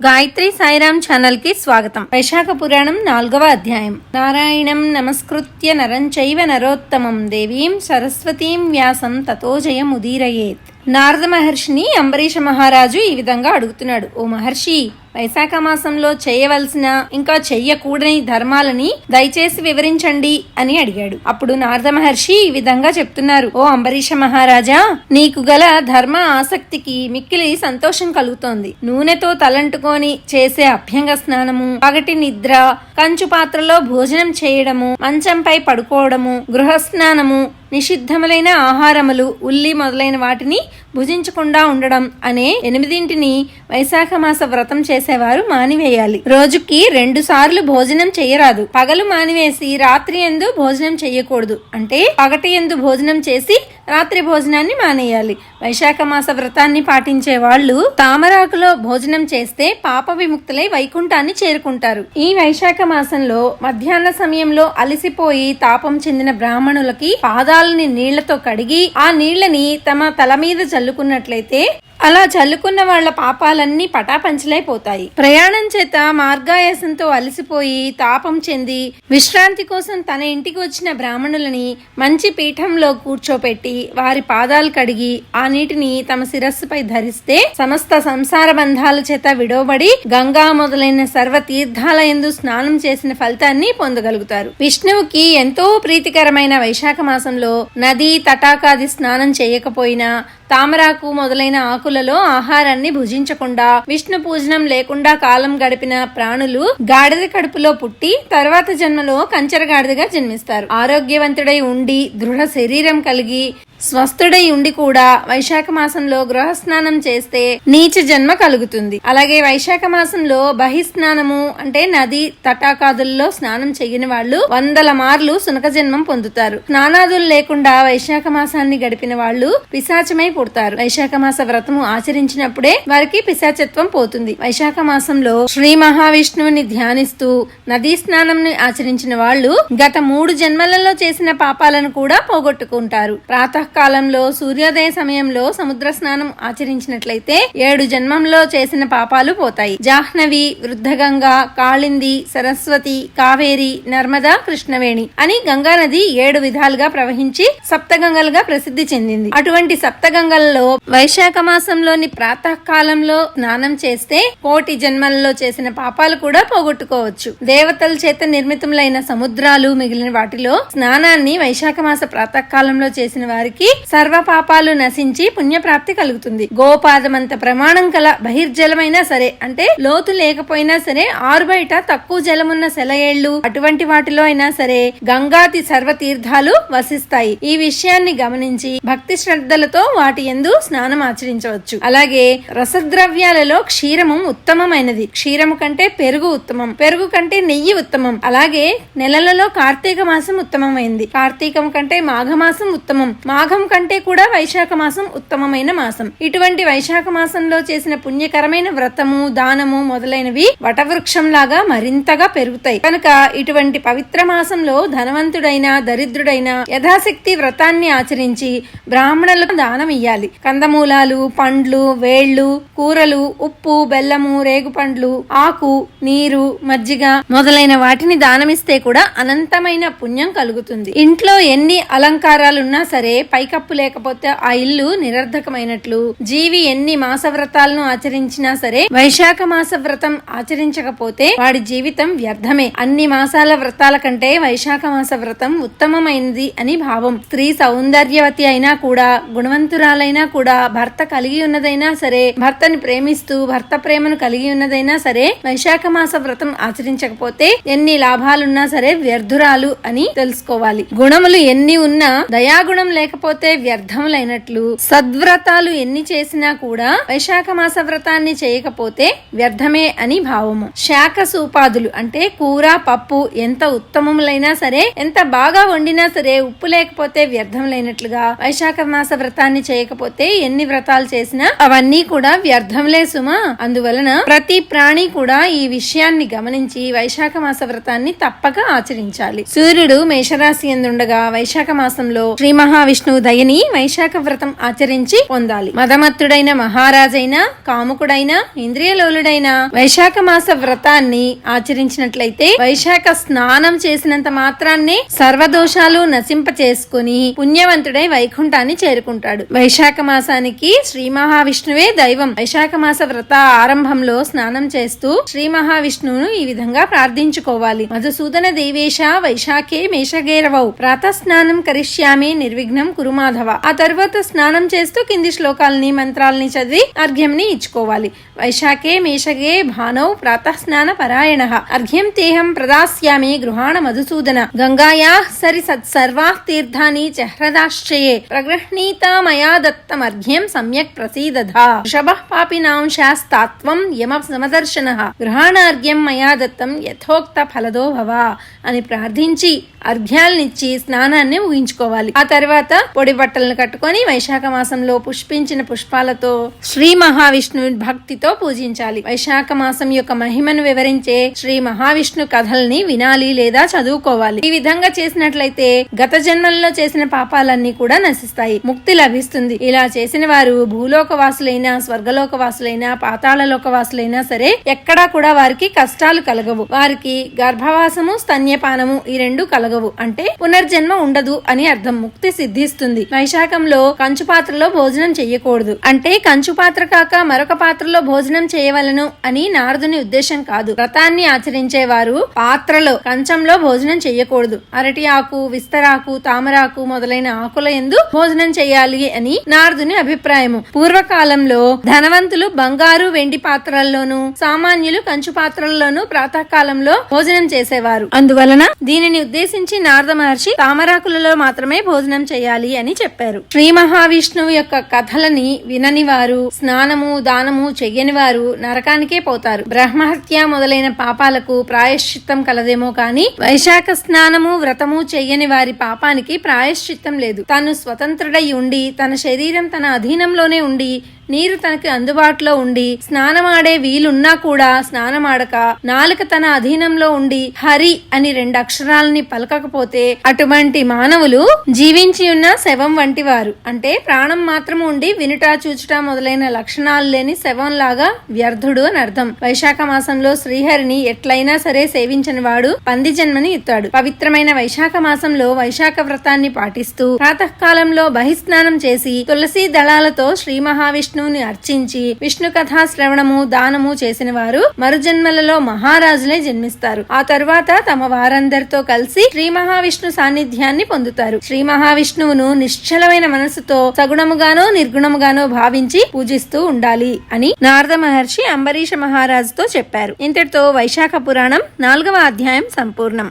గాయత్రి సాయిరామ్ ఛానల్కి స్వాగతం. వైశాఖ పురాణం నాలుగవ అధ్యాయం. నారాయణం నమస్కృత్య నరం చైవ నరోత్తమం దేవీం సరస్వతీం వ్యాసం తతో జయముదీరయేత్ నారద మహర్షిని అంబరీష మహారాజు ఈ విధంగా అడుగుతున్నాడు. ఓ మహర్షి వైశాఖ మాసంలో చేయవలసిన ఇంకా చెయ్యకూడని ధర్మాలని దయచేసి వివరించండి అని అడిగాడు. అప్పుడు నారద మహర్షి ఈ విధంగా చెప్తున్నారు. ఓ అంబరీష మహారాజా నీకు గల ధర్మ ఆసక్తికి మిక్కిలి సంతోషం కలుగుతోంది. నూనెతో తలంటుకొని చేసే అభ్యంగ స్నానము పగటి నిద్ర కంచు పాత్రలో భోజనం చేయడము మంచంపై పడుకోవడము గృహ స్నానము నిషిద్ధములైన ఆహారములు ఉల్లి మొదలైన వాటిని భుజించకుండా ఉండడం అనే ఎనిమిదింటిని వైశాఖ మాస వ్రతం చేసేవారు మానివేయాలి. రోజుకి రెండు సార్లు భోజనం చేయరాదు. పగలు మానివేసి రాత్రి ఎందు భోజనం చేయకూడదు. అంటే పగటి ఎందు భోజనం చేసి రాత్రి భోజనాన్ని మానేయాలి. వైశాఖ మాస వ్రతాన్ని పాటించే వాళ్ళు తామరాకులో భోజనం చేస్తే పాప విముక్తులై వైకుంఠాన్ని చేరుకుంటారు. ఈ వైశాఖ మాసంలో మధ్యాహ్న సమయంలో అలసిపోయి తాపం చెందిన బ్రాహ్మణులకి పాదాలని నీళ్ళతో కడిగి ఆ నీళ్ళని తమ తల మీద చల్లుకున్నట్లయితే అలా చల్లుకున్న వాళ్ళ పాపాలన్నీ పటాపంచలైపోతాయి. ప్రయాణం చేత మార్గాయాసంతో అలసిపోయి తాపం చెంది విశ్రాంతి కోసం తన ఇంటికి వచ్చిన బ్రాహ్మణులని మంచి పీఠంలో కూర్చోపెట్టి వారి పాదాలు కడిగి ఆ నీటిని తమ శిరస్సుపై ధరిస్తే సమస్త సంసార బంధాల చేత విడవబడి గంగా మొదలైన సర్వ తీర్థాల ఎందు స్నానం చేసిన ఫలితాన్ని పొందగలుగుతారు. విష్ణువుకి ఎంతో ప్రీతికరమైన వైశాఖ మాసంలో నది తటాకాది స్నానం చేయకపోయినా తామరాకు మొదలైన ఆకులలో ఆహారాన్ని భుజించకుండా విష్ణు పూజనం లేకుండా కాలం గడిపిన ప్రాణులు గాడిద కడుపులో పుట్టి తర్వాత జన్మలో కంచర గాడిదగా జన్మిస్తారు. ఆరోగ్యవంతుడై ఉండి దృఢ శరీరం కలిగి స్వస్థుడై ఉండి కూడా వైశాఖ మాసంలో గృహస్నానం చేస్తే నీచ జన్మ కలుగుతుంది. అలాగే వైశాఖ మాసంలో బహిస్నానము అంటే నది తటాకాదుల్లో స్నానం చేయని వాళ్ళు వందల మార్లు సునక జన్మం పొందుతారు. స్నానాదులు లేకుండా వైశాఖ మాసాన్ని గడిపిన వాళ్ళు పిశాచమై పుడతారు. వైశాఖ మాస వ్రతము ఆచరించినప్పుడే వారికి పిశాచత్వం పోతుంది. వైశాఖ మాసంలో శ్రీ మహావిష్ణువుని ధ్యానిస్తూ నదీ స్నానం ఆచరించిన వాళ్ళు గత మూడు జన్మలలో చేసిన పాపాలను కూడా పోగొట్టుకుంటారు. కాలంలో సూర్యోదయ సమయంలో సముద్ర స్నానం ఆచరించినట్లయితే ఏడు జన్మంలో చేసిన పాపాలు పోతాయి. జాహ్నవి వృద్ధగంగా కాళింది సరస్వతి కావేరి నర్మదా కృష్ణవేణి అని గంగా నది ఏడు విధాలుగా ప్రవహించి సప్తగంగలుగా ప్రసిద్ధి చెందింది. అటువంటి సప్తగంగలలో వైశాఖ మాసంలోని ప్రాతకాలంలో స్నానం చేస్తే కోటి జన్మలలో చేసిన పాపాలు కూడా పోగొట్టుకోవచ్చు. దేవతల చేత నిర్మితములైన సముద్రాలు మిగిలిన వాటిలో స్నానాన్ని వైశాఖ మాస ప్రాతకాలంలో చేసిన వారికి సర్వ పాపాలు నశించి పుణ్యప్రాప్తి కలుగుతుంది. గోపాదమంత ప్రమాణం కల బహిర్జలమైనా సరే అంటే లోతు లేకపోయినా సరే ఆరు బయట తక్కువ జలమున్న సెలయేళ్ళు అటువంటి వాటిలో అయినా సరే గంగాతి సర్వ తీర్థాలు వసిస్తాయి. ఈ విషయాన్ని గమనించి భక్తి శ్రద్ధలతో వాటి ఎందు స్నానం ఆచరించవచ్చు. అలాగే రసద్రవ్యాలలో క్షీరము ఉత్తమమైనది. క్షీరము కంటే పెరుగు ఉత్తమం. పెరుగు కంటే నెయ్యి ఉత్తమం. అలాగే నెలలలో కార్తీక మాసం ఉత్తమమైంది. కార్తీకం కంటే మాఘమాసం ఉత్తమం. మాఘ కంటే కూడా వైశాఖ మాసం ఉత్తమమైన మాసం. ఇటువంటి వైశాఖ మాసంలో చేసిన పుణ్యకరమైన వ్రతము దానము మొదలైనవి వటవృక్షం లాగా మరింతగా పెరుగుతాయి. కనుక ఇటువంటి పవిత్ర మాసంలో ధనవంతుడైన దరిద్రుడైన యథాశక్తి వ్రతాన్ని ఆచరించి బ్రాహ్మణులకు దానం ఇయ్యాలి. కందమూలాలు పండ్లు వేళ్ళు కూరలు ఉప్పు బెల్లము రేగుపండ్లు ఆకు నీరు మజ్జిగ మొదలైన వాటిని దానమిస్తే కూడా అనంతమైన పుణ్యం కలుగుతుంది. ఇంట్లో ఎన్ని అలంకారాలున్నా సరే పైకప్పు లేకపోతే ఆ ఇల్లు నిరర్ధకమైనట్లు. జీవి ఎన్ని మాస వ్రతాలను ఆచరించినా సరే వైశాఖ మాస వ్రతం ఆచరించకపోతే వాడి జీవితం వ్యర్థమే. అన్ని మాసాల వ్రతాల కంటే వైశాఖ మాస వ్రతం ఉత్తమమైనది అని భావం. స్త్రీ సౌందర్యవతి అయినా కూడా గుణవంతురాలైనా కూడా భర్త కలిగి ఉన్నదైనా సరే భర్తని ప్రేమిస్తూ భర్త ప్రేమను కలిగి ఉన్నదైనా సరే వైశాఖ మాస వ్రతం ఆచరించకపోతే ఎన్ని లాభాలున్నా సరే వ్యర్థురాలు అని తెలుసుకోవాలి. గుణములు ఎన్ని ఉన్నా దయాగుణం లేకపోతే వ్యర్థములైనట్లు సద్వ్రతాలు ఎన్ని చేసినా కూడా వైశాఖ మాస వ్రతాన్ని చేయకపోతే వ్యర్థమే అని భావము. శాఖ సూపాదులు అంటే కూర పప్పు ఎంత ఉత్తమములైనా సరే ఎంత బాగా వండినా సరే ఉప్పు లేకపోతే వ్యర్థములైనట్లుగా వైశాఖ మాస వ్రతాన్ని చేయకపోతే ఎన్ని వ్రతాలు చేసినా అవన్నీ కూడా వ్యర్థంలే సుమా. అందువలన ప్రతి ప్రాణి కూడా ఈ విషయాన్ని గమనించి వైశాఖ మాస వ్రతాన్ని తప్పక ఆచరించాలి. సూర్యుడు మేషరాశి ఎందుండగా వైశాఖ మాసంలో శ్రీ మహావిష్ణువు దయని వైశాఖ వ్రతం ఆచరించి పొందాలి. మదమత్తుడైన మహారాజైన కాముకుడైన ఇంద్రియలోలుడైన వైశాఖ మాస వ్రతాన్ని ఆచరించినట్లయితే వైశాఖ స్నానం చేసినంత మాత్రాన్నే సర్వదోషాలు నశింప చేసుకుని పుణ్యవంతుడై వైకుంఠాన్ని చేరుకుంటాడు. వైశాఖ మాసానికి శ్రీ మహావిష్ణువే దైవం. వైశాఖ మాస వ్రత ఆరంభంలో స్నానం చేస్తూ శ్రీ మహావిష్ణువును ఈ విధంగా ప్రార్థించుకోవాలి. మధుసూదన దేవేశ వైశాఖే మేషగేరవౌ. ప్రాత స్నానం కరిష్యామే నిర్విఘ్నం కురు గురుమాధవ. ఆ తర్వాత స్నానం చేస్తూ కింది శ్లోకాలని మంత్రాలని చదివి అర్ఘ్యంని ఇచ్చుకోవాలి. వైశాఖే మేషగే భానౌ ప్రాత స్నాన పరాయణ. అర్ఘ్యం తేహం ప్రదాస్యామి గృహాణ మధుసూదన. గంగాయా సరి సత్సర్వా తీర్థాని చహ్రదాశ్చయే ప్రగృహ్ణీత మయా దత్తం అర్ఘ్యం సమ్యక్ ప్రసీదధా. వృషభ పాపినాం శాస్తాత్వం యమ సమదర్శన. గృహాణార్ఘ్యం మయా దత్తం యథోక్త ఫలదో భవ అని ప్రార్థించి అర్ఘ్యాలనిచ్చి స్నానాన్ని ముగించుకోవాలి. ఆ తర్వాత పొడి బట్టలను కట్టుకొని వైశాఖ మాసంలో పుష్పించిన పుష్పాలతో శ్రీ మహావిష్ణువు భక్తితో పూజించాలి. వైశాఖ మాసం యొక్క మహిమను వివరించే శ్రీ మహావిష్ణు కథల్ని వినాలి లేదా చదువుకోవాలి. ఈ విధంగా చేసినట్లయితే గత జన్మల్లో చేసిన పాపాలన్నీ కూడా నశిస్తాయి. ముక్తి లభిస్తుంది. ఇలా చేసిన వారు భూలోక వాసులైనా స్వర్గలోక వాసులైనా పాతాళలోక వాసులైనా సరే ఎక్కడా కూడా వారికి కష్టాలు కలగవు. వారికి గర్భవాసము స్తన్యపానము ఈ రెండు కలగవు. అంటే పునర్జన్మ ఉండదు అని అర్థం. ముక్తి సిద్ధిస్తుంది. వైశాఖంలో కంచు పాత్రలో భోజనం చెయ్యకూడదు. అంటే కంచు పాత్ర కాక మరొక పాత్రలో భోజనం చేయవలను అని నారదుని ఉద్దేశం కాదు. వ్రతాన్ని ఆచరించే వారు పాత్రలో కంచంలో భోజనం చెయ్యకూడదు. అరటి ఆకు విస్తరాకు తామరాకు మొదలైన ఆకుల ఎందు భోజనం చేయాలి అని నారదుని అభిప్రాయము. పూర్వకాలంలో ధనవంతులు బంగారు వెండి పాత్రల్లోనూ సామాన్యులు కంచు పాత్రల్లోనూ ప్రాతకాలంలో భోజనం చేసేవారు. అందువలన దీనిని ఉద్దేశించి నారద మహర్షి తామరాకులలో మాత్రమే భోజనం చేయాలి అని చెప్పారు. శ్రీ మహావిష్ణువు యొక్క కథలని వినని వారు స్నానము దానము చెయ్యని వారు నరకానికే పోతారు. బ్రహ్మహత్య మొదలైన పాపాలకు ప్రాయశ్చిత్తం కలదేమో కాని వైశాఖ స్నానము వ్రతము చెయ్యని వారి పాపానికి ప్రాయశ్చిత్తం లేదు. తాను స్వతంత్రుడై ఉండి తన శరీరం తన అధీనంలోనే ఉండి నీరు తనకి అందుబాటులో ఉండి స్నానమాడే వీలున్నా కూడా స్నానమాడక నాలుక తన అధీనంలో ఉండి హరి అని రెండు అక్షరాలని పలకకపోతే అటువంటి మానవులు జీవించి ఉన్న శవం వంటి వారు అంటే ప్రాణం మాత్రం ఉండి వినుట చూచుట మొదలైన లక్షణాలు లేని శవం లాగా వ్యర్థుడు అని అర్థం. వైశాఖ మాసంలో శ్రీహరిని ఎట్లయినా సరే సేవించని వాడు పంది జన్మని ఇస్తాడు పవిత్రమైన వైశాఖ మాసంలో వైశాఖ వ్రతాన్ని పాటిస్తూ ప్రాతకాలంలో బహిస్నానం చేసి తులసి దళాలతో శ్రీ విష్ణువుని అర్చించి విష్ణు కథా శ్రవణము దానము చేసిన వారు మరుజన్మలలో మహారాజులే జన్మిస్తారు. ఆ తర్వాత తమ వారందరితో కలిసి శ్రీ మహావిష్ణు సాన్నిధ్యాన్ని పొందుతారు. శ్రీ మహావిష్ణువును నిశ్చలమైన మనసుతో సగుణముగానో నిర్గుణముగానో భావించి పూజిస్తూ ఉండాలి అని నారద మహర్షి అంబరీష మహారాజుతో చెప్పారు. ఇంతటితో వైశాఖ పురాణం నాలుగవ అధ్యాయం సంపూర్ణం.